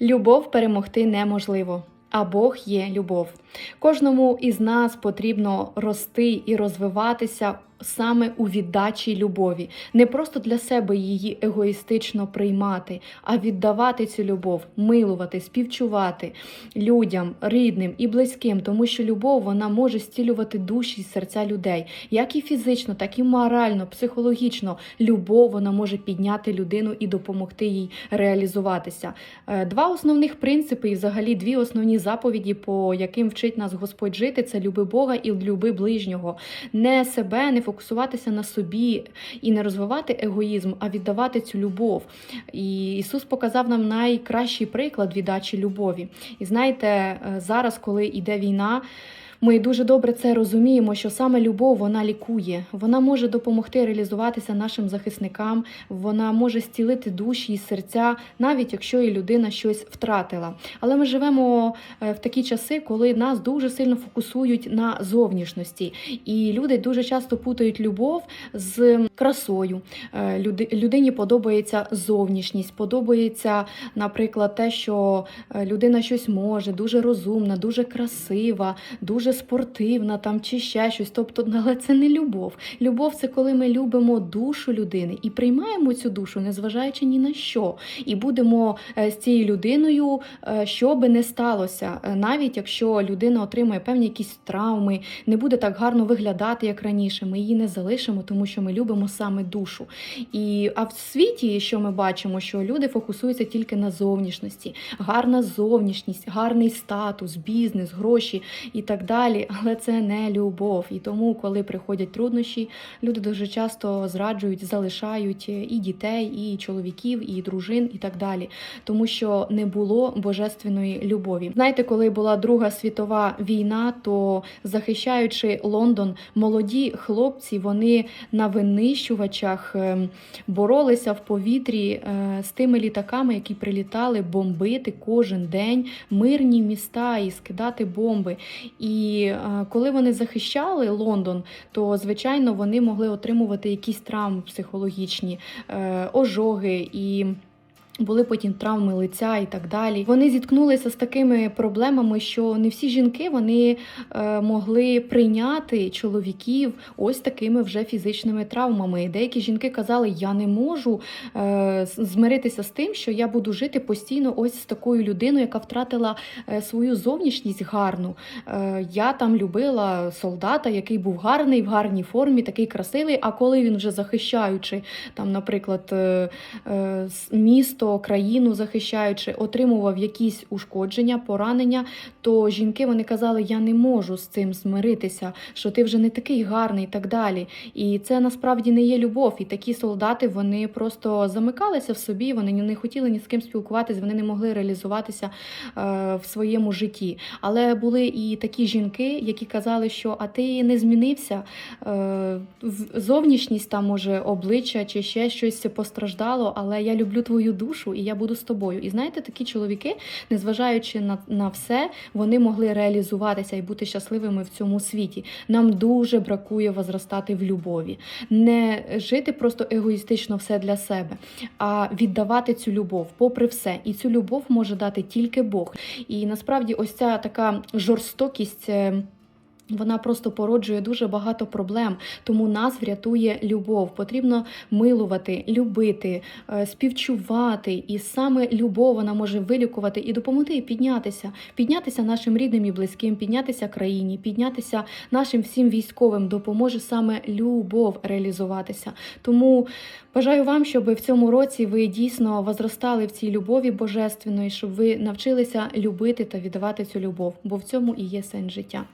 Любов перемогти неможливо, а Бог є любов. Кожному із нас потрібно рости і розвиватися саме у віддачі любові, не просто для себе її егоїстично приймати, а віддавати цю любов, милувати, співчувати людям, рідним і близьким, тому що любов вона може зцілювати душі і серця людей, як і фізично, так і морально, психологічно. Любов вона може підняти людину і допомогти їй реалізуватися. Е, Два основних принципи, і взагалі дві основні заповіді, по яким вчить нас Господь жити, це люби Бога і люби ближнього. Не себе, не фокусуватися на собі і не розвивати егоїзм, а віддавати цю любов. І Ісус показав нам найкращий приклад віддачі любові. І знаєте, е, зараз, коли йде війна. Ми дуже добре це розуміємо, що саме любов вона лікує, вона може допомогти реалізуватися нашим захисникам, вона може зцілити душі і серця, навіть якщо і людина щось втратила. Але ми живемо е, в такі часи, коли нас дуже сильно фокусують на зовнішності, і люди дуже часто путають любов з красою. Е, Людині подобається зовнішність, подобається, наприклад, те, що е, людина щось може, дуже розумна, дуже красива, дуже спортивна там чи ще щось. Тобто, але це не любов. Любов це коли ми любимо душу людини і приймаємо цю душу, незважаючи ні на що, і будемо е, з цією людиною, е, що би не сталося, Е, навіть якщо людина отримує певні якісь травми, не буде так гарно виглядати, як раніше. Ми її не залишимо, тому що ми любимо саме душу. І а в світі, що ми бачимо, що люди фокусуються тільки на зовнішності, гарна зовнішність, гарний статус, бізнес, гроші і так далі. Але це не любов. І тому, коли приходять труднощі, люди дуже часто зраджують, залишають і дітей, і чоловіків, і дружин, і так далі, тому що не було божественної любові. Знаєте, коли була Друга світова війна, то захищаючи Лондон, молоді хлопці вони на винищувачах ем, боролися в повітрі е, з тими літаками, які прилітали бомбити кожен день мирні міста і скидати бомби. І е, коли вони захищали Лондон, то звичайно вони могли отримувати якісь травми психологічні, е, ожоги і. Були потім травми лиця і так далі. Вони зіткнулися з такими проблемами, що не всі жінки вони е, могли прийняти чоловіків ось такими вже фізичними травмами. Деякі жінки казали, я не можу е, змиритися з тим, що я буду жити постійно ось з такою людиною, яка втратила е, свою зовнішність гарну. Я там любила солдата, який був гарний, в гарній формі, такий красивий. А коли він вже захищаючи, там, наприклад, е, е, країну захищаючи, отримував якісь ушкодження, поранення, то жінки вони казали, я не можу з цим змиритися, що ти вже не такий гарний і так далі. І це насправді не є любов. І такі солдати вони просто замикалися в собі, вони не хотіли ні з ким спілкуватись, вони не могли реалізуватися е, в своєму житті. Але були і такі жінки, які казали, що а ти не змінився, е, зовнішність там може обличчя чи ще щось постраждало, але я люблю твою душу і я буду з тобою. І знаєте, такі чоловіки, незважаючи на, на все, вони могли реалізуватися і бути щасливими в цьому світі. Нам дуже бракує возростати в любові, не жити просто егоїстично все для себе, а віддавати цю любов, попри все. І цю любов може дати тільки Бог. І насправді, ось ця така жорстокість. Вона просто породжує дуже багато проблем, тому нас врятує любов. Потрібно милувати, любити, е, співчувати. І саме любов вона може вилікувати і допомогти піднятися, піднятися нашим рідним і близьким, піднятися країні, піднятися нашим всім військовим. Допоможе саме любов реалізуватися. Тому бажаю вам, щоб в цьому році ви дійсно возростали в цій любові божественної, щоб ви навчилися любити та віддавати цю любов, бо в цьому і є сенс життя.